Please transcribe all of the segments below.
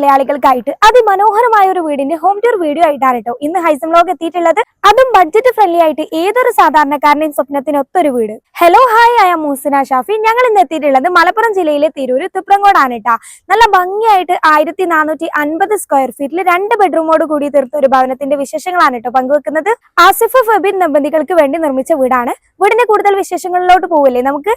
മലയാളികൾക്കായിട്ട് അതിമനോഹരമായ ഒരു വീടിന്റെ ഹോം ടൂർ വീഡിയോ ആയിട്ടാണ് കേട്ടോ ഇന്ന് ഹൈസം വ്ലോഗ് എത്തിയിട്ടുള്ളത്. അതും ബഡ്ജറ്റ് ഫ്രണ്ട്ലി ആയിട്ട് ഏതൊരു സാധാരണക്കാരനെയും സ്വപ്നത്തിനൊത്തൊരു വീട്. ഹലോ ഹായ് ആയ മൂസിന ഷാഫി ഞങ്ങൾ ഇന്ന് എത്തിയിട്ടുള്ളത് മലപ്പുറം ജില്ലയിലെ തിരൂര് തുപ്രങ്കോടാണ് കേട്ടാ. നല്ല ഭംഗിയായിട്ട് ആയിരത്തി നാനൂറ്റി അൻപത് സ്ക്വയർ ഫീറ്റിൽ രണ്ട് ബെഡ്റൂമോട് കൂടി തീർത്ത ഒരു ഭവനത്തിന്റെ വിശേഷങ്ങളാണ് കേട്ടോ പങ്കുവെക്കുന്നത്. ആസിഫ് ഫെബിൻ ദമ്പതികൾക്ക് വേണ്ടി നിർമ്മിച്ച വീടാണ്. വീടിന്റെ കൂടുതൽ വിശേഷങ്ങളിലോട്ട് പോവില്ലേ നമുക്ക്?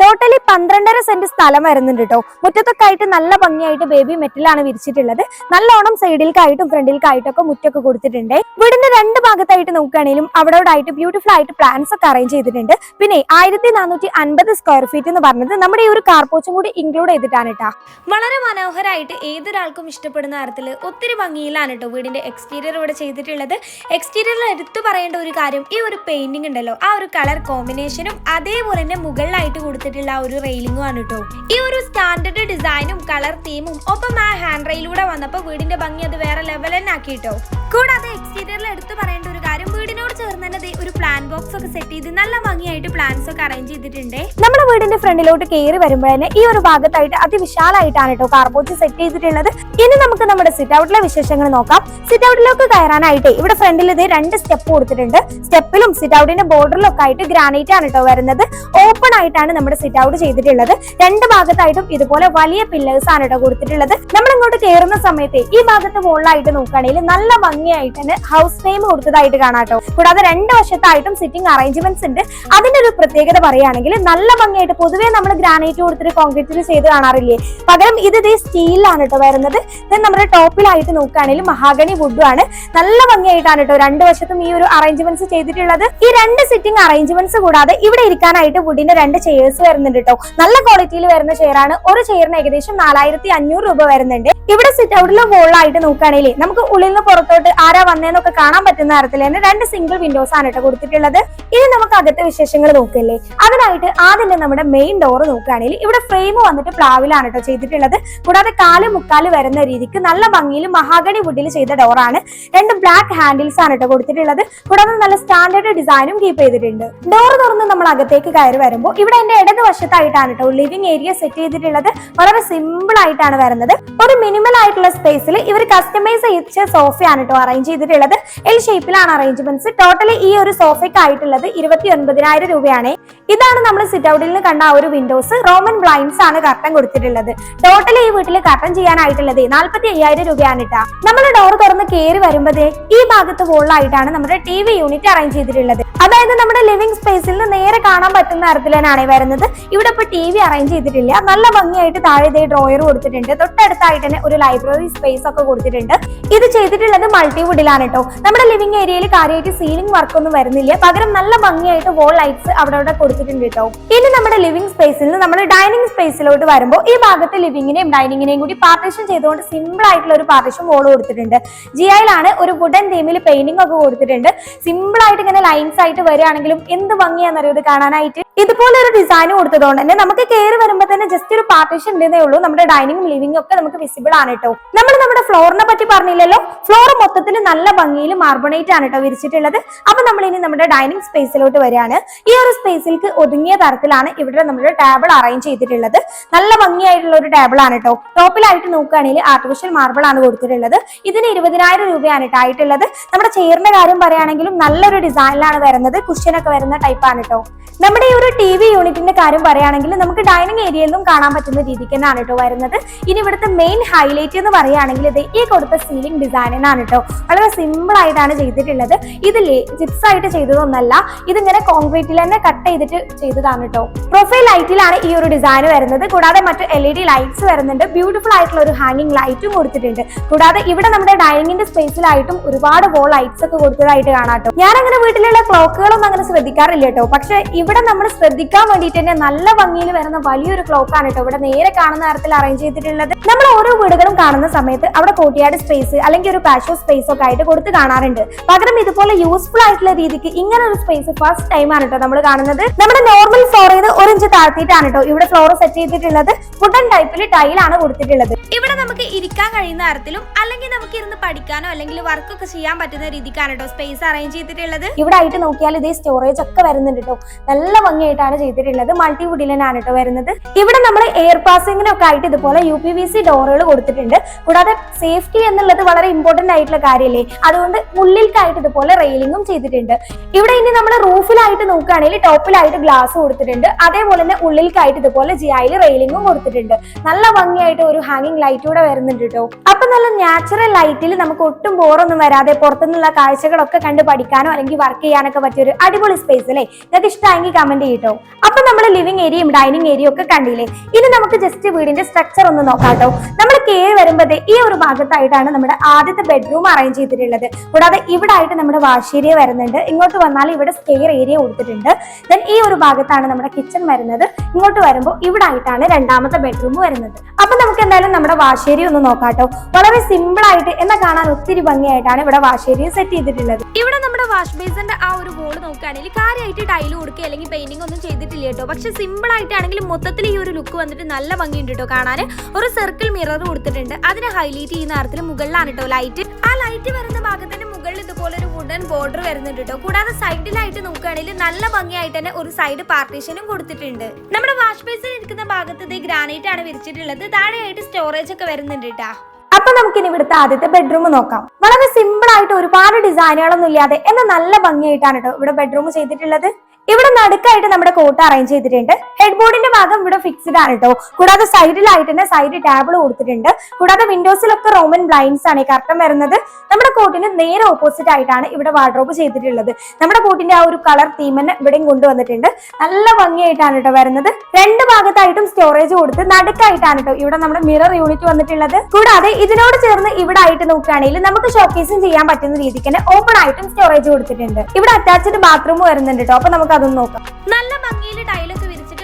ടോട്ടലി പന്ത്രണ്ടര സെന്റ് സ്ഥലം വരുന്നുണ്ട് കേട്ടോ മുറ്റത്തൊക്കെ ആയിട്ട് നല്ല ഭംഗിയായിട്ട് ബേബി മെറ്റിലാണ് വിരിച്ചിട്ടുള്ളത്. നല്ലോണം സൈഡിൽക്കായിട്ടും ഫ്രണ്ടിൽക്കായിട്ടും ഒക്കെ മുറ്റൊക്കെ കൊടുത്തിട്ടുണ്ട്. വീടിന്റെ രണ്ട് ഭാഗത്തായിട്ട് നോക്കുകയാണെങ്കിലും അവിടെ ആയിട്ട് ബ്യൂട്ടിഫുൾ ആയിട്ട് പ്ലാന്റ്സ് ഒക്കെ അറേഞ്ച് ചെയ്തിട്ടുണ്ട്. പിന്നെ ആയിരത്തി നാനൂറ്റി അൻപത് സ്ക്വയർ ഫീറ്റ് എന്ന് പറഞ്ഞത് നമ്മുടെ ഈ ഒരു കാർപോച്ചും കൂടി ഇൻക്ലൂഡ് ചെയ്തിട്ടാണ് കേട്ടോ വളരെ മനോഹരമായിട്ട് ഏതൊരാൾക്കും ഇഷ്ടപ്പെടുന്ന തരത്തിൽ ഒത്തിരി ഭംഗിയിലാണ് കേട്ടോ വീടിന്റെ എക്സ്റ്റീരിയർ ഇവിടെ ചെയ്തിട്ടുള്ളത്. എക്സ്റ്റീരിയറിൽ എടുത്തു പറയേണ്ട ഒരു കാര്യം ഈ ഒരു പെയിന്റിംഗ് ഉണ്ടല്ലോ. ആ ഒരു കളർ കോമ്പിനേഷനും അതേപോലെ തന്നെ മുകളിലായിട്ട് കൊടുത്തിട്ടുള്ള ഒരു റെയിലിംഗും ആണ് കേട്ടോ ഈ ഒരു സ്റ്റാൻഡേർഡ് ഡിസൈനും കളർ തീമും ഒപ്പം ആ ഹാൻഡ് റെയിലൂടെ വന്നപ്പോൾ വീടിന്റെ ഭംഗി അത് വേറെ ലെവൽ തന്നെ ആക്കി കേട്ടോ കൂടാതെ എക്സ്റ്റീരിയറിൽ എടുത്തു പറയേണ്ട ഒരു കാര്യം വീടിനോട് ചേർന്ന് തന്നെ ദേ ഒരു പ്ലാൻ ബോക്സ് ഒക്കെ സെറ്റ് ചെയ്ത് നല്ല ഭംഗിയായിട്ട് പ്ലാൻസ് ഒക്കെ അറേഞ്ച് ചെയ്തിട്ടുണ്ട്. നമ്മുടെ വീടിന്റെ ഫ്രണ്ടിലോട്ട് കയറി വരുമ്പോൾ തന്നെ ഈ ഒരു ഭാഗത്തായിട്ട് അതിവിശാലായിട്ടാണ് കേട്ടോ കാർപോച്ച് സെറ്റ് ചെയ്തിട്ടുള്ളത്. ഇനി നമുക്ക് നമ്മുടെ സിറ്റ് ഔട്ടിലെ വിശേഷങ്ങൾ നോക്കാം. സിറ്റ് ഔട്ടിലേക്ക് കയറാനായിട്ട് ഇവിടെ ഫ്രണ്ടിൽ ഇത് രണ്ട് സ്റ്റെപ്പ് കൊടുത്തിട്ടുണ്ട്. സ്റ്റെപ്പിലും സിറ്റ് ഔട്ടിന്റെ ബോർഡറിലും ഒക്കെ ആയിട്ട് ഗ്രാനൈറ്റ് ആണ് കേട്ടോ വരുന്നത്. ഓപ്പൺ ആയിട്ടാണ് നമ്മുടെ സിറ്റ് ഔട്ട് ചെയ്തിട്ടുള്ളത്. രണ്ട് ഭാഗത്തായിട്ടും ഇതുപോലെ വലിയ പില്ലേഴ്സ് ആണ് കേട്ടോ കൊടുത്തിട്ടുള്ളത്. നമ്മൾ ഇങ്ങോട്ട് കയറുന്ന സമയത്ത് ഈ ഭാഗത്ത് മുകളിലായിട്ട് നോക്കുകയാണെങ്കിൽ നല്ല ഭംഗിയായിട്ട് ഹൗസ് നെയിം കൊടുത്തതായിട്ട് കാണാം കേട്ടോ. കൂടാതെ രണ്ട് വശത്തായിട്ടും സിറ്റിംഗ് അറേഞ്ച്മെന്റ്സ് ഉണ്ട്. അതിന്റെ ഒരു പ്രത്യേകത പറയുകയാണെങ്കിൽ നല്ല ഭംഗിയായിട്ട് പൊതുവേ നമ്മൾ ഗ്രാനൈറ്റ് കൊടുത്തിട്ട് കോൺക്രീറ്റിൽ ചെയ്ത് കാണാറില്ലേ? പകരം ഇത് ഇതേ സ്റ്റീലിലാണ് കേട്ടോ വരുന്നത്. ദെൻ നമ്മുടെ ടോപ്പിലായിട്ട് നോക്കുകയാണെങ്കിൽ മഹാഗണി വുഡും ആണ്. നല്ല ഭംഗിയായിട്ടാണ് കേട്ടോ രണ്ട് വശത്തും ഈ ഒരു അറേഞ്ച്മെന്റ്സ് ചെയ്തിട്ടുള്ളത്. ഈ രണ്ട് സിറ്റിംഗ് അറേഞ്ച്മെന്റ്സ് കൂടാതെ ഇവിടെ ഇരിക്കാനായിട്ട് വുഡിന്റെ രണ്ട് ചെയേഴ്സ് വരുന്നുണ്ട് കേട്ടോ നല്ല ക്വാളിറ്റിയിൽ വരുന്ന ചെയറാണ് ഒരു ചെയറിന് ഏകദേശം നാലായിരത്തി അഞ്ഞൂറ് രൂപ വരുന്നുണ്ട്. ഇവിടെ സിറ്റ് ഔട്ടിലെ വോളായിട്ട് നോക്കുകയാണെങ്കിൽ നമുക്ക് ഉള്ളിൽ നിന്ന് പുറത്തോട്ട് ആരാ വന്നേന്നൊക്കെ കാണാൻ പറ്റുന്ന തരത്തിൽ തന്നെ രണ്ട് സിംഗിൾ വിൻഡോസ് ആണ് കേട്ടോ കൊടുത്തിട്ടുള്ളത്. ഇനി നമുക്ക് അകത്തെ വിശേഷങ്ങൾ നോക്കല്ലേ? അതിനായിട്ട് ആദ്യം നമ്മുടെ മെയിൻ ഡോർ നോക്കുകയാണെങ്കിൽ ഇവിടെ ഫ്രെയിം വന്നിട്ട് പ്ലാവിലാണ് കേട്ടോ ചെയ്തിട്ടുള്ളത്. കൂടാതെ കാൽ മുക്കാൽ വരുന്ന രീതിക്ക് നല്ല ഭംഗിയിൽ മഹാഗണി വുഡിൽ ചെയ്ത ഡോറാണ് രണ്ട് ബ്ലാക്ക് ഹാൻഡിൽസ് ആണ് കേട്ടോ കൊടുത്തിട്ടുള്ളത്. കൂടാതെ നല്ല സ്റ്റാൻഡേർഡ് ഡിസൈനും കീപ്പ് ചെയ്തിട്ടുണ്ട്. ഡോർ തുറന്ന് നമ്മൾ അകത്തേക്ക് കയറി വരുമ്പോൾ ഇവിടെ എന്റെ ഇടത് വശത്തായിട്ടാണ് കേട്ടോ ലിവിംഗ് ഏരിയ സെറ്റ് ചെയ്തിട്ടുള്ളത്. വളരെ സിമ്പിൾ ആയിട്ടാണ് വരുന്നത്. ഒരു മിനിമൽ ആയിട്ടുള്ള സ്പേസിൽ ഇവർ കസ്റ്റമൈസ് ചെയ്ത സോഫയാണ് കേട്ടോ അറേഞ്ച് ചെയ്തിട്ടുള്ളത്. എൽ ഷേപ്പിലാണ് അറേഞ്ച്മെന്റ്സ് ടോട്ടലി ഈ ഒരു സോഫയ്ക്ക് ആയിട്ടുള്ളത് ഇരുപത്തി ഒൻപതിനായിരം രൂപയാണ്. ഇതാണ് നമ്മൾ സിറ്റ് ഔട്ടിൽ നിന്ന് കണ്ട ആ ഒരു വിൻഡോസ് റോമൻ ബ്ലൈൻഡ്സ് ആണ് കർട്ടൻ കൊടുത്തിട്ടുള്ളത്. ടോട്ടലി ഈ വീട്ടിൽ കർട്ടൻ ചെയ്യാനായിട്ടുള്ളത് നാല്പത്തി അയ്യായിരം രൂപയാണ് കേട്ടോ നമ്മൾ ഡോർ തുറന്ന് കയറി വരുമ്പോഴേ ഈ ഭാഗത്ത് വോളായിട്ടാണ് നമ്മുടെ ടി വി യൂണിറ്റ് അറേഞ്ച് ചെയ്തിട്ടുള്ളത്. അതായത് നമ്മുടെ ലിവിംഗ് സ്പേസിൽ നിന്ന് നേരെ കാണാൻ പറ്റുന്ന തരത്തിൽ തന്നെയാണ് വരുന്നത്. ഇവിടെ ഇപ്പൊ ടി വി അറേഞ്ച് ചെയ്തിട്ടില്ല. നല്ല ഭംഗിയായിട്ട് താഴെ ഇതേ ഡ്രോയർ കൊടുത്തിട്ടുണ്ട്. തൊട്ടടുത്തായിട്ട് തന്നെ ഒരു ലൈബ്രറി സ്പേസ് ഒക്കെ കൊടുത്തിട്ടുണ്ട്. ഇത് ചെയ്തിട്ടുള്ളത് മൾട്ടിവുഡിലാണ് കേട്ടോ നമ്മുടെ ലിവിംഗ് ഏരിയയിൽ കാര്യമായിട്ട് സീലിംഗ് വർക്ക് ഒന്നും വരുന്നില്ല. പകരം നല്ല ഭംഗിയായിട്ട് വോൾ ലൈറ്റ്സ് അവിടെ അവിടെ കൊടുത്തിട്ടുണ്ട് കേട്ടോ. ഇനി നമ്മുടെ ലിവിംഗ് സ്പേസിൽ നിന്ന് നമ്മൾ ഡൈനിങ് സ്പേസിലോട്ട് വരുമ്പോൾ ഈ ഭാഗത്ത് ലിവിങ്ങിനെയും ഡൈനിങ്ങിനെയും കൂടി പാർട്ടീഷൻ ചെയ്തുകൊണ്ട് സിമ്പിൾ ആയിട്ടുള്ള ഒരു പാർട്ടീഷൻ വോൾ കൊടുത്തിട്ടുണ്ട്. ജി ഐയിലാണ് ഒരു വുഡൻ തീമിൽ പെയിന്റിംഗ് ഒക്കെ കൊടുത്തിട്ടുണ്ട്. സിമ്പിൾ ആയിട്ട് ഇങ്ങനെ ലൈൻസ് ആയിട്ട് വരികയാണെങ്കിലും എന്ത് ഭംഗിയാണെന്നറിയോ ഇത് കാണാനായിട്ട്? ഇതുപോലെ ഒരു ഡിസൈൻ കൊടുത്തതുകൊണ്ട് തന്നെ നമുക്ക് കയറി വരുമ്പോൾ തന്നെ ജസ്റ്റ് ഒരു പാർട്ടീഷൻ ഉണ്ടെന്നേ ഉള്ളൂ. നമ്മുടെ ഡൈനിങ്ങും ലിവിംഗും ഒക്കെ നമുക്ക് വിസിബിൾ ആണ് കേട്ടോ. നമ്മൾ നമ്മുടെ ഫ്ലോറിനെ പറ്റി പറഞ്ഞില്ലല്ലോ. ഫ്ലോർ മൊത്തത്തിൽ നല്ല ഭംഗിയിൽ മാർബണേറ്റ് ആണ് കേട്ടോ വിരിച്ചിട്ടുള്ളത്. അപ്പൊ നമ്മൾ ഇനി നമ്മുടെ ഡൈനിങ് സ്പേസിലോട്ട് വരികയാണ്. ഈ ഒരു സ്പേസിലേക്ക് ഒതുങ്ങിയ തരത്തിലാണ് ഇവിടെ നമ്മുടെ ടേബിൾ അറേഞ്ച് ചെയ്തിട്ടുള്ളത്. നല്ല ഭംഗിയായിട്ടുള്ള ഒരു ടേബിൾ ആണ് കേട്ടോ ടോപ്പിലായിട്ട് നോക്കുകയാണെങ്കിൽ ആർട്ടിഫിഷ്യൽ മാർബിൾ ആണ് കൊടുത്തിട്ടുള്ളത്. ഇതിന് ഇരുപതിനായിരം രൂപയാണ് ആയിട്ടുള്ളത്. നമ്മുടെ ചെയറിന്റെ കാര്യം പറയുകയാണെങ്കിലും നല്ലൊരു ഡിസൈനിലാണ് വരുന്നത്. കുഷ്യനൊക്കെ വരുന്ന ടൈപ്പാണ് കേട്ടോ നമ്മുടെ ഈ ഒരു ടി വി യൂണിറ്റിന്റെ കാര്യം പറയുകയാണെങ്കിൽ നമുക്ക് ഡൈനിങ് ഏരിയയിലും കാണാൻ പറ്റുന്ന രീതിക്ക് തന്നെയാണ് കേട്ടോ വരുന്നത്. ഇനി ഇവിടുത്തെ മെയിൻ ഹൈലൈറ്റ് എന്ന് പറയുകയാണെങ്കിൽ ഇത് ഈ കൊടുത്ത സീലിംഗ് ഡിസൈനാണ് കേട്ടോ വളരെ സിമ്പിൾ ആയിട്ടാണ് ചെയ്തിട്ടുള്ളത്. ഇത് ചിപ്സ് ആയിട്ട് ചെയ്തതൊന്നല്ല ഇതിങ്ങനെ കോൺക്രീറ്റിൽ തന്നെ കട്ട് ചെയ്തിട്ട് ചെയ്തതാണ് കേട്ടോ പ്രൊഫൈൽ ലൈറ്റിലാണ് ഈ ഒരു ഡിസൈൻ വരുന്നത്. കൂടാതെ മറ്റു എൽ ഇ ഡി ലൈറ്റ്സ് വരുന്നുണ്ട്. ബ്യൂട്ടിഫുൾ ആയിട്ടുള്ള ഒരു ഹാങ്ങിങ് ലൈറ്റും കൊടുത്തിട്ടുണ്ട്. കൂടാതെ ഇവിടെ നമ്മുടെ ഡൈനിങ്ങിന്റെ സ്പേസിലായിട്ടും ഒരുപാട് വോൾ ലൈറ്റ്സ് ഒക്കെ കൊടുത്തതായിട്ട് കാണാം ഞാൻ അങ്ങനെ വീട്ടിലുള്ള ക്ലോക്കുകളൊന്നും അങ്ങനെ ശ്രദ്ധിക്കാറില്ല കേട്ടോ പക്ഷെ ഇവിടെ നമ്മൾ ശ്രദ്ധിക്കാൻ വേണ്ടിയിട്ട് തന്നെ നല്ല ഭംഗിയിൽ വരുന്ന വലിയൊരു ക്ലോക്കാണ് കേട്ടോ ഇവിടെ നേരെ കാണുന്ന തരത്തിൽ അറേഞ്ച് ചെയ്തിട്ടുള്ളത്. നമ്മൾ ഓരോ വീടുകളും കാണുന്ന സമയത്ത് അവിടെ കോട്ടിയാട് സ്പേസ് അല്ലെങ്കിൽ ഒരു പാഷോ സ്പേസ് ഒക്കെ ആയിട്ട് കൊടുത്ത് കാണാറുണ്ട്. പകരം ഇതുപോലെ യൂസ്ഫുൾ ആയിട്ടുള്ള രീതിക്ക് ഇങ്ങനെ ഒരു സ്പേസ് ഫസ്റ്റ് ടൈം ആണ് കേട്ടോ നമ്മൾ കാണുന്നത്. നമ്മുടെ നോർമൽ ഫ്ലോർ ചെയ്ത് ഒരു ഇഞ്ച് താഴ്ത്തിയിട്ടാണ് കേട്ടോ ഇവിടെ ഫ്ലോർ സെറ്റ് ചെയ്തിട്ടുള്ളത്. വുഡൻ ടൈപ്പിൽ ടൈലാണ് കൊടുത്തിട്ടുള്ളത്. ഇവിടെ നമുക്ക് ഇരിക്കാൻ കഴിയുന്ന തരത്തിലും അല്ലെങ്കിൽ നമുക്ക് ഇരുന്ന് പഠിക്കാനോ അല്ലെങ്കിൽ വർക്ക് ഒക്കെ ചെയ്യാൻ പറ്റുന്ന രീതിക്കാണ് കേട്ടോ സ്പേസ് അറേഞ്ച് ചെയ്തിട്ടുള്ളത്. ഇവിടെ ആയിട്ട് നോക്കിയാൽ ഇതേ സ്റ്റോറേജ് ഒക്കെ വരുന്നുണ്ട് കേട്ടോ നല്ല ഭംഗി ഭംഗിയായിട്ടാണ് ചെയ്തിട്ടുള്ളത്. മൾട്ടി വുഡിലനാണ് കേട്ടോ വരുന്നത്. ഇവിടെ നമ്മൾ എയർ പാസിംഗിനൊക്കെ ആയിട്ട് ഇതുപോലെ യു പി വി സി ഡോറുകൾ കൊടുത്തിട്ടുണ്ട്. കൂടാതെ സേഫ്റ്റി എന്നുള്ളത് വളരെ ഇമ്പോർട്ടന്റ് ആയിട്ടുള്ള കാര്യമല്ലേ അതുകൊണ്ട് ഉള്ളിൽക്കായിട്ട് ഇതുപോലെ റെയിലിംഗും ചെയ്തിട്ടുണ്ട്. ഇവിടെ ഇനി നമ്മൾ റൂഫിലായിട്ട് നോക്കുകയാണെങ്കിൽ ടോപ്പിലായിട്ട് ഗ്ലാസ് കൊടുത്തിട്ടുണ്ട്. അതേപോലെ തന്നെ ഉള്ളിലേക്കായിട്ട് ഇതുപോലെ ജിയായിൽ റെയിലിംഗും കൊടുത്തിട്ടുണ്ട്. നല്ല ഭംഗിയായിട്ട് ഒരു ഹാങ്ങിങ് ലൈറ്റ് കൂടെ വരുന്നുണ്ട് കേട്ടോ. അപ്പൊ നല്ല നാച്ചുറൽ ലൈറ്റിൽ നമുക്ക് ഒട്ടും ബോറൊന്നും വരാതെ പുറത്തുനിന്നുള്ള കാഴ്ചകളൊക്കെ കണ്ട് പഠിക്കാനോ അല്ലെങ്കിൽ വർക്ക് ചെയ്യാനൊക്കെ പറ്റിയ ഒരു അടിപൊളി സ്പേസ് അല്ലേ? നിങ്ങൾക്ക് ഇഷ്ടമായെങ്കിൽ കമന്റ് ചെയ്യട്ടോ. അപ്പൊ നമ്മൾ ലിവിംഗ് ഏരിയയും ഡൈനിങ് ഏരിയയും ഒക്കെ കണ്ടില്ലേ? ഇനി നമുക്ക് ജസ്റ്റ് വീടിന്റെ സ്ട്രക്ചർ ഒന്ന് നോക്കാം കേട്ടോ. നമ്മൾ കയറി വരുമ്പോൾ ഈ ഒരു ഭാഗത്തായിട്ടാണ് നമ്മുടെ ആദ്യത്തെ ബെഡ്റൂം അറേഞ്ച് ചെയ്തിട്ടുള്ളത്. കൂടാതെ ഇവിടെ ആയിട്ട് നമ്മുടെ വാഷ് വരുന്നുണ്ട്. ഇങ്ങോട്ട് വന്നാൽ ഇവിടെ സ്റ്റെയർ ഏരിയ കൊടുത്തിട്ടുണ്ട്. ദെൻ ഈ ഒരു ഭാഗത്താണ് നമ്മുടെ കിച്ചൺ വരുന്നത്. ഇങ്ങോട്ട് വരുമ്പോൾ ഇവിടെ ആയിട്ടാണ് രണ്ടാമത്തെ ബെഡ്റൂം വരുന്നത്. അപ്പൊ നമുക്ക് എന്തായാലും നമ്മുടെ വാശേരി ഒന്ന് നോക്കാട്ടോ. വളരെ സിമ്പിൾ ആയിട്ട് എന്നാ കാണാൻ ഒത്തിരി ഭംഗിയായിട്ടാണ് ഇവിടെ വാശേരി സെറ്റ് ചെയ്തിട്ടുള്ളത്. ഇവിടെ നമ്മുടെ വാഷ് ബേസിന്റെ ആ ഒരു ബോൾ നോക്കുകയാണെങ്കിൽ കാര്യമായിട്ട് ടൈൽ കൊടുക്കുക അല്ലെങ്കിൽ പെയിന്റിംഗ് ഒന്നും ചെയ്തിട്ടില്ല കേട്ടോ. പക്ഷെ സിമ്പിൾ ആയിട്ടാണെങ്കിൽ മൊത്തത്തിൽ ഈ ഒരു ലുക്ക് വന്നിട്ട് നല്ല ഭംഗിയുണ്ട് കേട്ടോ കാണാൻ. ഒരു സർക്കിൾ മിറർ കൊടുത്തിട്ടുണ്ട്. അതിനെ ഹൈലൈറ്റ് ചെയ്യുന്ന തരത്തിൽ മുകളിലാണ് കേട്ടോ ലൈറ്റ് ആ ലൈറ്റ് വരുന്ന ഭാഗത്തിന്റെ മുകളിൽ ഇതുപോലെ ഒരു വുഡൻ ബോർഡർ വരുന്നുണ്ട് കേട്ടോ കൂടാതെ സൈഡിലായിട്ട് നോക്കുകയാണെങ്കിൽ നല്ല ഭംഗിയായിട്ട് തന്നെ ഒരു സൈഡ് പാർട്ടീഷനും കൊടുത്തിട്ടുണ്ട്. നമ്മുടെ വാഷ് ബേസിൽ ഇരിക്കുന്ന ഭാഗത്ത് ഇത് ഗ്രാനൈറ്റ് ആണ് വിരിച്ചിട്ടുള്ളത്. താഴെയായിട്ട് സ്റ്റോറേജ് ഒക്കെ വരുന്നുണ്ട് കേട്ടാ അപ്പൊ നമുക്ക് ഇനി ഇവിടുത്തെ ആദ്യത്തെ ബെഡ്റൂം നോക്കാം. വളരെ സിമ്പിൾ ആയിട്ട് ഒരുപാട് ഡിസൈനുകളൊന്നും ഇല്ലാതെ എന്നാൽ നല്ല ഭംഗിയായിട്ടാണ് കേട്ടോ ഇവിടെ ബെഡ്റൂം ചെയ്തിട്ടുള്ളത്. ഇവിടെ നടുക്കായിട്ട് നമ്മുടെ കോട്ട് അറേഞ്ച് ചെയ്തിട്ടുണ്ട്. ഹെഡ് ബോർഡിന്റെ ഭാഗം ഇവിടെ ഫിക്സ്ഡ് ആണ് കേട്ടോ കൂടാതെ സൈഡിലായിട്ട് തന്നെ സൈഡ് ടേബിൾ കൊടുത്തിട്ടുണ്ട്. കൂടാതെ വിൻഡോസിലൊക്കെ റോമൻ ബ്ലൈൻഡ്സ് ആണ് ഈ വരുന്നത്. നമ്മുടെ കോട്ടിന് നേരെ ഓപ്പോസിറ്റ് ആയിട്ടാണ് ഇവിടെ വാർഡ്രോബ് ചെയ്തിട്ടുള്ളത്. നമ്മുടെ കോട്ടിന്റെ ആ ഒരു കളർ തീം തന്നെ ഇവിടെയും കൊണ്ടുവന്നിട്ടുണ്ട്. നല്ല ഭംഗിയായിട്ടാണ് കേട്ടോ വരുന്നത്. രണ്ട് ഭാഗത്തായിട്ടും സ്റ്റോറേജ് കൊടുത്ത് നടുക്കായിട്ടാണ് കേട്ടോ ഇവിടെ നമ്മുടെ മിറർ യൂണിറ്റ് വന്നിട്ടുള്ളത്. കൂടാതെ ഇതിനോട് ചേർന്ന് ഇവിടെ ആയിട്ട് നോക്കുകയാണെങ്കിൽ നമുക്ക് ഷോക്കേസും ചെയ്യാൻ പറ്റുന്ന രീതിക്ക് തന്നെ ഓപ്പൺ ആയിട്ടും സ്റ്റോറേജ് കൊടുത്തിട്ടുണ്ട്. ഇവിടെ അറ്റാച്ച്ഡ് ബാത്റൂം വരുന്നുണ്ട് കേട്ടോ അപ്പൊ നമുക്ക് അതൊന്ന് നോക്കാം. നല്ല ഭംഗിയിൽ ടൈലൊക്കെ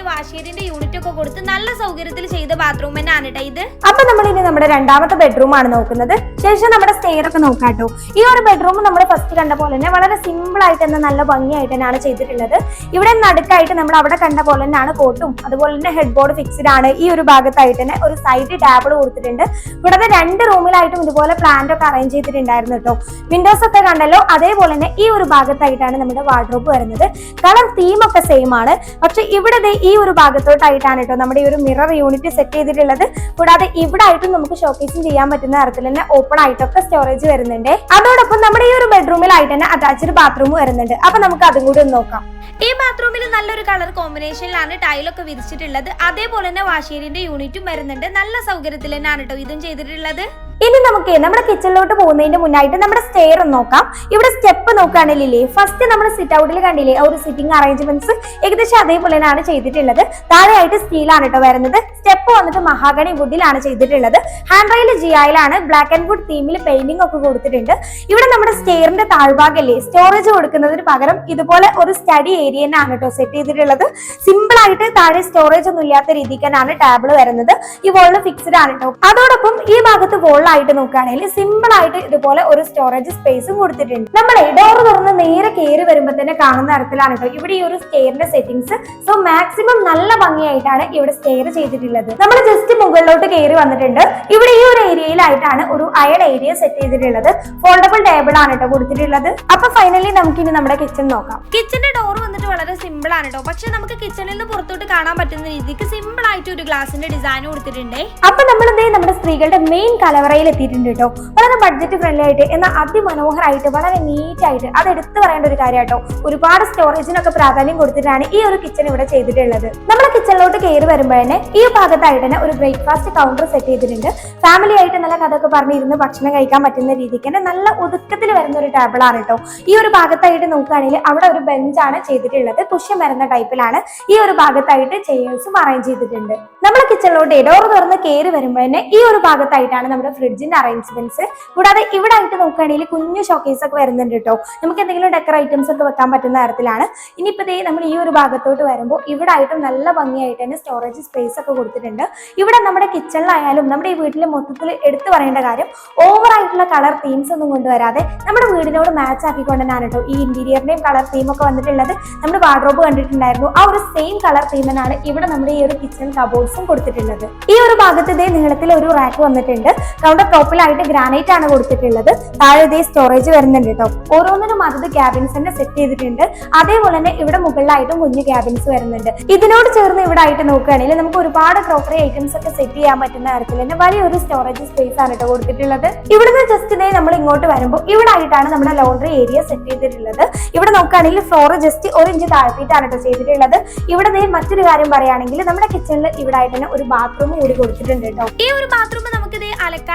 വാഷേരിന്റെ യൂണിറ്റ് ഒക്കെ കൊടുത്ത് നല്ല സൗകര്യത്തിൽ ചെയ്ത ബാത്റൂം തന്നെയാണ് ഇത്. അപ്പൊ നമ്മൾ ഇനി നമ്മുടെ രണ്ടാമത്തെ ബെഡ്റൂം ആണ് നോക്കുന്നത്. ശേഷം നമ്മുടെ സ്റ്റെയർ ഒക്കെ നോക്കാട്ടോ ഈ ഒരു ബെഡ്റൂം നമ്മൾ ഫസ്റ്റ് കണ്ട പോലെ തന്നെ വളരെ സിമ്പിൾ ആയിട്ട് തന്നെ നല്ല ഭംഗിയായിട്ട് തന്നെയാണ് ചെയ്തിട്ടുള്ളത്. ഇവിടെ നടുക്കായിട്ട് നമ്മൾ അവിടെ കണ്ട പോലെ തന്നെയാണ് കോട്ടും അതുപോലെ തന്നെ ഹെഡ് ബോർഡ് ഫിക്സ്ഡ് ആണ് ഈ ഒരു ഭാഗത്തായിട്ട് തന്നെ ഒരു സൈഡ് ടേബിൾ കൊടുത്തിട്ടുണ്ട്. കൂടാതെ രണ്ട് റൂമിലായിട്ടും ഇതുപോലെ പ്ലാന്റ് ഒക്കെ അറേഞ്ച് ചെയ്തിട്ടുണ്ടായിരുന്നു കേട്ടോ വിൻഡോസ് ഒക്കെ കണ്ടല്ലോ അതേപോലെ തന്നെ ഈ ഒരു ഭാഗത്തായിട്ടാണ് നമ്മുടെ വാർഡ്രോബ് വരുന്നത്. കളർ തീം ഒക്കെ സെയിം ആണ്. പക്ഷെ ഇവിടെ ഈ ഒരു ഭാഗത്തോട്ടായിട്ടാണ് കേട്ടോ നമ്മുടെ ഈ ഒരു മിറർ യൂണിറ്റ് സെറ്റ് ചെയ്തിട്ടുള്ളത്. കൂടാതെ ഇവിടെ ആയിട്ടും നമുക്ക് ഷോക്കേസും ചെയ്യാൻ പറ്റുന്ന തരത്തിൽ തന്നെ ഓപ്പൺ ആയിട്ടൊക്കെ സ്റ്റോറേജ് വരുന്നുണ്ട്. അതോടൊപ്പം നമ്മുടെ ഈ ഒരു ബെഡ്റൂമിലായിട്ട് തന്നെ അറ്റാച്ച്ഡ് ബാത്റൂം വരുന്നുണ്ട്. അപ്പൊ നമുക്ക് അതും കൂടി നോക്കാം. ഈ ബാത്റൂമിൽ നല്ലൊരു കളർ കോമ്പിനേഷനിലാണ് ടൈലൊക്കെ വിരിച്ചിട്ടുള്ളത്. അതേപോലെ തന്നെ വാഷേരിന്റെ യൂണിറ്റും വരുന്നുണ്ട്. നല്ല സൗകര്യത്തിൽ തന്നെയാണ് കേട്ടോ ഇതും ചെയ്തിട്ടുള്ളത്. ഇനി നമുക്ക് നമ്മുടെ കിച്ചണിലോട്ട് പോകുന്നതിന്റെ മുന്നായിട്ട് നമ്മുടെ സ്റ്റെയർ നോക്കാം. ഇവിടെ സ്റ്റെപ്പ് നോക്കുകയാണെങ്കിലേ ഫസ്റ്റ് നമ്മൾ സിറ്റ് ഔട്ടിൽ കണ്ടില്ലേ ഒരു സിറ്റിംഗ് അറേഞ്ച്മെന്റ്സ് ഏകദേശം അതേപോലെ തന്നെയാണ് ചെയ്തിട്ടുള്ളത്. താഴെയായിട്ട് സ്റ്റീലാണ് കേട്ടോ വരുന്നത്. സ്റ്റെപ്പ് വന്നിട്ട് മഹാഗണി വുഡിലാണ് ചെയ്തിട്ടുള്ളത്. ഹാൻഡ് റെയിൽ ജിയായിലാണ് ബ്ലാക്ക് ആൻഡ് വുഡ് തീമിൽ പെയിന്റിംഗ് ഒക്കെ കൊടുത്തിട്ടുണ്ട്. ഇവിടെ നമ്മുടെ സ്റ്റെയറിന്റെ താഴ്ഭാഗല്ലേ സ്റ്റോറേജ് കൊടുക്കുന്നതിന് പകരം ഇതുപോലെ ഒരു സ്റ്റഡി ഏരിയ തന്നെയാണ് കേട്ടോ സെറ്റ് ചെയ്തിട്ടുള്ളത്. സിമ്പിൾ ആയിട്ട് താഴെ സ്റ്റോറേജ് ഒന്നും ഇല്ലാത്ത രീതിക്ക് തന്നെയാണ് ടേബിൾ വരുന്നത്. ഈ വോളിൽ ഫിക്സ്ഡ് ആണ് കേട്ടോ അതോടൊപ്പം ഈ ഭാഗത്ത് വോളിലായിട്ട് നോക്കുകയാണെങ്കിൽ സിമ്പിൾ ആയിട്ട് ഇതുപോലെ ഒരു സ്റ്റോറേജ് സ്പേസും കൊടുത്തിട്ടുണ്ട്. നമ്മൾ ഡോർ തുറന്ന് നേരെ കയറി വരുമ്പോൾ തന്നെ കാണുന്ന തരത്തിലാണ് കേട്ടോ ഇവിടെ ഈ ഒരു സ്റ്റെയറിന്റെ സെറ്റിംഗ്സ് സോ മാക്സിമം നല്ല ഭംഗിയായിട്ടാണ് ഇവിടെ സ്റ്റെയർ ചെയ്തിട്ടുള്ളത്. നമ്മൾ ജസ്റ്റ് മുകളിലോട്ട് കയറി വന്നിട്ടുണ്ട്. ഇവിടെ ഈ ഒരു ഏരിയയിലായിട്ടാണ് ഒരു അയൺ ഏരിയ സെറ്റ് ചെയ്തിട്ടുള്ളത്. ഫോൾഡബിൾ ടേബിൾ ആണ് കേട്ടോ കൊടുത്തിട്ടുള്ളത്. അപ്പൊ ഫൈനലി നമുക്ക് ഇനി നമ്മുടെ കിച്ചൺ നോക്കാം. കിച്ചന്റെ ഡോർ വന്നിട്ട് വളരെ സിമ്പിൾ ആണ് കേട്ടോ പക്ഷെ നമുക്ക് കിച്ചണിൽ നിന്ന് പുറത്തോട്ട് കാണാൻ പറ്റുന്ന രീതിക്ക് സിമ്പിൾ ആയിട്ട് ഒരു ഗ്ലാസിന്റെ ഡിസൈൻ കൊടുത്തിട്ടുണ്ട്. അപ്പൊ നമ്മൾ എന്തെങ്കിലും നമ്മുടെ സ്ത്രീകളുടെ മെയിൻ കലവറയിൽ എത്തിയിട്ടുണ്ട് കേട്ടോ. വളരെ ബഡ്ജറ്റ് ഫ്രണ്ട്ലി ആയിട്ട് എന്നാൽ അതിമനോഹരമായിട്ട് വളരെ നീറ്റായിട്ട് അത് എടുത്തു പറയേണ്ട ഒരു കാര്യം കേട്ടോ ഒരുപാട് സ്റ്റോറേജിനൊക്കെ പ്രാധാന്യം കൊടുത്തിട്ടാണ് ഈ ഒരു കിച്ചൺ ഇവിടെ ചെയ്തിട്ടുള്ളത്. നമ്മൾ കിച്ചണിലോട്ട് കയറി വരുമ്പോൾ തന്നെ ഈ ഭാഗത്തായിട്ട് തന്നെ ഒരു ബ്രേക്ക്ഫാസ്റ്റ് കൗണ്ടർ സെറ്റ് ചെയ്തിട്ടുണ്ട്. ഫാമിലി ആയിട്ട് നല്ല കഥയൊക്കെ പറഞ്ഞിരുന്ന് ഭക്ഷണം കഴിക്കാൻ പറ്റുന്ന രീതിക്ക് തന്നെ നല്ല ഒതുക്കത്തിൽ വരുന്ന ഒരു ടേബിളാണ് കേട്ടോ. ഈ ഒരു ഭാഗത്തായിട്ട് നോക്കുകയാണെങ്കിൽ അവിടെ ഒരു ബെഞ്ചാണ് ചെയ്തിട്ടുള്ളത്. തുഷ്യം വരുന്ന ടൈപ്പിലാണ് ഈ ഒരു ഭാഗത്തായിട്ട് ചെയേഴ്സും അറേഞ്ച് ചെയ്തിട്ടുണ്ട്. നമ്മൾ കിച്ചണിലോട്ട് ഡോർ തുറന്ന് കയറി വരുമ്പോൾ തന്നെ ഈ ഒരു ഭാഗത്തായിട്ടാണ് നമ്മുടെ ഫ്രിഡ്ജിന്റെ അറേഞ്ച്മെന്റ്സ് കൂടാതെ ഇവിടെ ആയിട്ട് നോക്കുകയാണെങ്കിൽ കുഞ്ഞു ഷോക്കേസ് ഒക്കെ വരുന്നുണ്ട് കേട്ടോ നമുക്ക് എന്തെങ്കിലും ഡെക്കർ ഐറ്റംസ് ഒക്കെ വെക്കാൻ പറ്റുന്ന തരത്തിലാണ്. ഇനിയിപ്പോ ദേ നമ്മൾ ഈ ഒരു ഭാഗത്തോട്ട് വരുമ്പോൾ ഇവിടെ ആയിട്ടും നല്ല ഭംഗിയായിട്ട് തന്നെ സ്റ്റോറേജ് സ്പേസ് ഒക്കെ കൊടുത്തിട്ടുണ്ട്. ഇവിടെ നമ്മുടെ കിച്ചണിലായാലും നമ്മുടെ ഈ വീട്ടിലെ മൊത്തത്തിൽ എടുത്തു പറയേണ്ട കാര്യം ഓവർ ആയിട്ടുള്ള കളർ തീംസ് ഒന്നും കൊണ്ടുവരാതെ നമ്മുടെ വീടിനോട് മാച്ച് ആക്കിക്കൊണ്ട് തന്നെയാണ് കേട്ടോ ഈ ഇന്റീരിയറിന്റെയും കളർ തീം ഒക്കെ വന്നിട്ടുള്ളത്. നമ്മുടെ വാർഡ്രോബ് കണ്ടിട്ടുണ്ടായിരുന്നു. ആ ഒരു സെയിം കളർ തീം തന്നെയാണ് ഇവിടെ നമ്മുടെ ഈ ഒരു കിച്ചൺ കബോർഡ്സും കൊടുത്തിട്ടുള്ളത്. ഈ ഒരു ഭാഗത്ത് ഇതേ നീളത്തിൽ ഒരു റാക്ക് വന്നിട്ടുണ്ട്. കൗണ്ടർ ടോപ്പിലായിട്ട് ഗ്രാനൈറ്റ് ആണ് കൊടുത്തിട്ടുള്ളത്. താഴെ ഇതേ സ്റ്റോറേജ് വരുന്നുണ്ട് കേട്ടോ ഓരോന്നിനും അതത് ക്യാബിൻസ് തന്നെ സെറ്റ് ചെയ്തിട്ടുണ്ട്. അതേപോലെ തന്നെ ഇവിടെ മുകളിലായിട്ടും കുഞ്ഞു ക്യാബിൻസ് വരുന്നുണ്ട്. ഇതിനോട് ചേർന്ന് ഇവിടെ ആയിട്ട് നോക്കുകയാണെങ്കിൽ നമുക്ക് ഒരുപാട് ക്രോക്കറി ഐറ്റംസ് ഒക്കെ സെറ്റ് ചെയ്യാൻ പറ്റുന്ന തരത്തിൽ തന്നെ വലിയൊരു സ്റ്റോറേജ് സ്പേസ് ആണ് കേട്ടോ കൊടുത്തിട്ടുള്ളത്. ഇവിടുന്ന് ജസ്റ്റ് ഇതേ നമ്മൾ ഇങ്ങോട്ട് വരുമ്പോൾ ഇവിടെ ആയിട്ടാണ് നമ്മുടെ ലോണ്ടറി ഏരിയ സെറ്റ് ചെയ്തിട്ടുള്ളത്. ഇവിടെ നോക്കുകയാണെങ്കിൽ ഫ്ലോർ ജസ്റ്റ് ഒരു ഇഞ്ച് താഴ്ത്തിയിട്ടാണ് കേട്ടോ ചെയ്തിട്ടുള്ളത്. ഇവിടെ ദേ മറ്റൊരു കാര്യം പറയുകയാണെങ്കിൽ നമ്മുടെ കിച്ചണിൽ ഇവിടെ ആയിട്ട് തന്നെ ഒരു ബാത്റൂം കൂടി കൊടുത്തിട്ടുണ്ട് കേട്ടോ ഈ ഒരു ബാത്റൂം നമുക്ക് ഇത്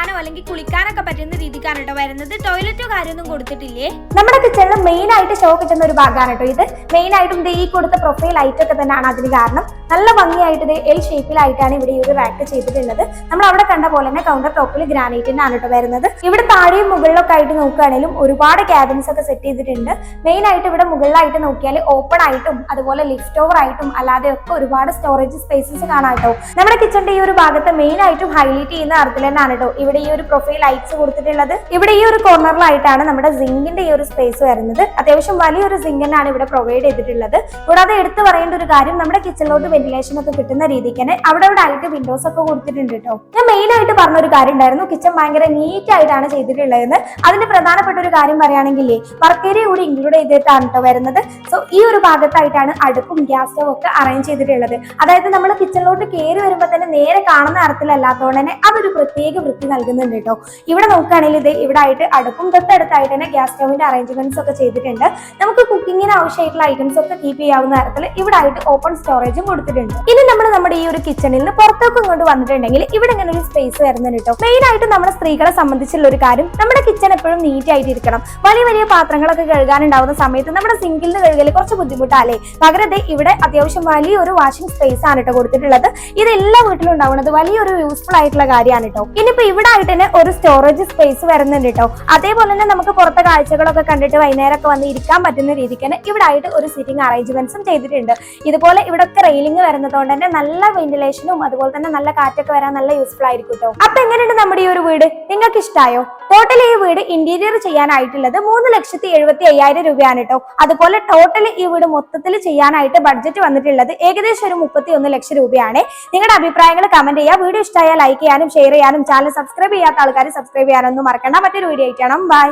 അലക്കാനോ അല്ലെങ്കിൽ കുളിക്കാനൊക്കെ പറ്റുന്ന രീതിക്കാണ് കേട്ടോ വരുന്നത്. ടോയ്ലറ്റോ കാര്യമൊന്നും കൊടുത്തിട്ടില്ലേ? നമ്മുടെ കിച്ചണിൽ മെയിൻ ആയിട്ട് ഷോ കിട്ടുന്ന ഒരു ഭാഗമാണ് കേട്ടോ ഇത്. മെയിൻ ആയിട്ടും ഈ കൊടുത്ത പ്രൊഫൈൽ ലൈറ്റ് ഒക്കെ തന്നെയാണ് അതിന് കാരണം. നല്ല ഭംഗിയായിട്ട് ഇത് എൽ ഷേപ്പിലായിട്ടാണ് ഇവിടെ ഈ ഒരു റാക്ക് ചെയ്തിട്ടുള്ളത്. നമ്മൾ അവിടെ കണ്ട പോലെ തന്നെ കൗണ്ടർ ടോപ്പിൽ ഗ്രാനൈറ്റിന്റെ ആണ് കേട്ടോ വരുന്നത്. ഇവിടെ താഴെയും മുകളിലൊക്കെ ആയിട്ട് നോക്കുകയാണെങ്കിലും ഒരുപാട് ക്യാബിൻസ് ഒക്കെ സെറ്റ് ചെയ്തിട്ടുണ്ട്. മെയിൻ ആയിട്ട് ഇവിടെ മുകളിലായിട്ട് നോക്കിയാൽ ഓപ്പൺ ആയിട്ടും അതുപോലെ ലിഫ്റ്റ് ഓവർ ആയിട്ടും അല്ലാതെ ഒക്കെ ഒരുപാട് സ്റ്റോറേജ് സ്പേസസ് കാണാം കേട്ടോ. നമ്മുടെ കിച്ചണിന്റെ ഈ ഒരു ഭാഗത്ത് മെയിൻ ആയിട്ടും ഹൈലൈറ്റ് ചെയ്യുന്ന അർത്ഥത്തിൽ തന്നെയാണ് കേട്ടോ ഇവിടെ ഈ ഒരു പ്രൊഫൈൽ ലൈറ്റ്സ് കൊടുത്തിട്ടുള്ളത്. ഇവിടെ ഈ ഒരു കോർണറിലായിട്ടാണ് നമ്മുടെ സിങ്കിന്റെ ഈ ഒരു സ്പേസ് വരുന്നത്. അത്യാവശ്യം വലിയൊരു സിങ്ക് തന്നെയാണ് ഇവിടെ പ്രൊവൈഡ് ചെയ്തിട്ടുള്ളത്. കൂടാതെ എടുത്തു പറയേണ്ട ഒരു കാര്യം നമ്മുടെ കിച്ചണിലോട്ട് വെന്റിലേഷൻ ഒക്കെ കിട്ടുന്ന രീതിക്ക് തന്നെ അവിടെ അവിടെ ആയിട്ട് വിൻഡോസ് ഒക്കെ കൊടുത്തിട്ടുണ്ട് കേട്ടോ. ഞാൻ മെയിൻ ആയിട്ട് പറഞ്ഞ ഒരു കാര്യം ഉണ്ടായിരുന്നു. കിച്ചൺ ഭയങ്കര നീറ്റ് ആയിട്ടാണ് ചെയ്തിട്ടുള്ളതെന്ന്. അതിന്റെ പ്രധാനപ്പെട്ട ഒരു കാര്യം പറയുകയാണെങ്കിൽ വർക്ക് ഏരിയ കൂടി ഇൻക്ലൂഡ് ചെയ്തിട്ടാണ് കേട്ടോ വരുന്നത്. സോ ഈ ഒരു ഭാഗത്തായിട്ടാണ് അടുപ്പും ഗ്യാസ് സ്റ്റവ് ഒക്കെ അറേഞ്ച് ചെയ്തിട്ടുള്ളത്. അതായത് നമ്മൾ കിച്ചണിലോട്ട് കയറി വരുമ്പോൾ തന്നെ നേരെ കാണുന്ന തരത്തിലല്ലാത്തതുകൊണ്ട് തന്നെ അതൊരു പ്രത്യേക വൃത്തി നൽകുന്നുണ്ട് കേട്ടോ. ഇവിടെ നോക്കുകയാണെങ്കിൽ ഇത് ഇവിടെ ആയിട്ട് അടുപ്പും തൊട്ടടുത്തായിട്ട് തന്നെ ഗ്യാസ് സ്റ്റൗവിന്റെ അറേഞ്ച്മെന്റ്സ് ഒക്കെ ചെയ്തിട്ടുണ്ട്. നമുക്ക് കുക്കിങ്ങിന് ആവശ്യമായിട്ടുള്ള ഐറ്റംസ് ഒക്കെ കീപ്പ് ചെയ്യാവുന്ന തരത്തിൽ ഇവിടെ ആയിട്ട് ഓപ്പൺ സ്റ്റോറേജും കൊടുത്തിട്ടുണ്ട്. ഇനി നമ്മൾ നമ്മുടെ ഈ ഒരു കിച്ചണിൽ നിന്ന് പുറത്തേക്ക് ഇങ്ങോട്ട് വന്നിട്ടുണ്ടെങ്കിൽ ഇവിടെ ഇങ്ങനെ ഒരു സ്പേസ് വരുന്നുണ്ട് കേട്ടോ. മെയിൻ ആയിട്ട് നമ്മുടെ സ്ത്രീകളെ സംബന്ധിച്ചുള്ള ഒരു കാര്യം നമ്മുടെ കിച്ചൺ എപ്പോഴും നീറ്റ് ആയിട്ട് ഇരിക്കണം വലിയ വലിയ പാത്രങ്ങളൊക്കെ കഴുകാനുണ്ടാവുന്ന സമയത്ത് നമ്മുടെ സിങ്കിൽ നിന്ന് കഴുകൽ കുറച്ച് ബുദ്ധിമുട്ടാല്ലേ? പകരം ഇവിടെ അത്യാവശ്യം വലിയൊരു വാഷിംഗ് സ്പേസ് ആണ് കേട്ടോ കൊടുത്തിട്ടുള്ളത്. ഇത് എല്ലാ വീട്ടിലും ഉണ്ടാവുന്നത് വലിയൊരു യൂസ്ഫുൾ ആയിട്ടുള്ള കാര്യമാണ് കേട്ടോ. ഇനിയിപ്പോ ഇവിടെ ആയിട്ട് തന്നെ ഒരു സ്റ്റോറേജ് സ്പേസ് വരുന്നുണ്ട് കേട്ടോ അതേപോലെ തന്നെ നമുക്ക് പുറത്തെ കാഴ്ചകളൊക്കെ കണ്ടിട്ട് വൈകുന്നേരം ഒക്കെ വന്ന് ഇരിക്കാൻ പറ്റുന്ന രീതിക്ക് തന്നെ ഇവിടെ ആയിട്ട് ഒരു സിറ്റിംഗ് അറേഞ്ച്മെന്റ്സും ചെയ്തിട്ടുണ്ട്. ഇതുപോലെ ഇവിടെ ഒക്കെ റെയിലിംഗ് വരുന്നതുകൊണ്ട് തന്നെ നല്ല വെന്റിലേഷനും അതുപോലെ തന്നെ നല്ല കാറ്റൊക്കെ വരാൻ നല്ല യൂസ്ഫുൾ ആയിരിക്കും കേട്ടോ അപ്പൊ എങ്ങനെയുണ്ട് നമ്മുടെ ഈ ഒരു വീട്? നിങ്ങൾക്ക് ഇഷ്ടമായോ ടോട്ടൽ ഈ വീട് ഇന്റീരിയർ ചെയ്യാനായിട്ടുള്ളത് മൂന്ന് ലക്ഷത്തി എഴുപത്തി അയ്യായിരം രൂപയാണ് കേട്ടോ അതുപോലെ ടോട്ടൽ ഈ വീട് മൊത്തത്തിൽ ചെയ്യാനായിട്ട് ബഡ്ജറ്റ് വന്നിട്ടുള്ളത് ഏകദേശം ഒരു മുപ്പത്തി ഒന്ന് ലക്ഷം രൂപയാണ്. നിങ്ങളുടെ അഭിപ്രായങ്ങൾ കമന്റ് ചെയ്യുക വീഡിയോ ഇഷ്ടമായ ലൈക്ക് ചെയ്യാനും ഷെയർ ചെയ്യാനും ചാനൽ സബ്സ്ക്രൈബ് ചെയ്യാത്ത ആൾക്കാർ സബ്സ്ക്രൈബ് ചെയ്യാനൊന്നും മറക്കണ്ട. മറ്റൊരു വീഡിയോ ആയിട്ടാണ് ബൈ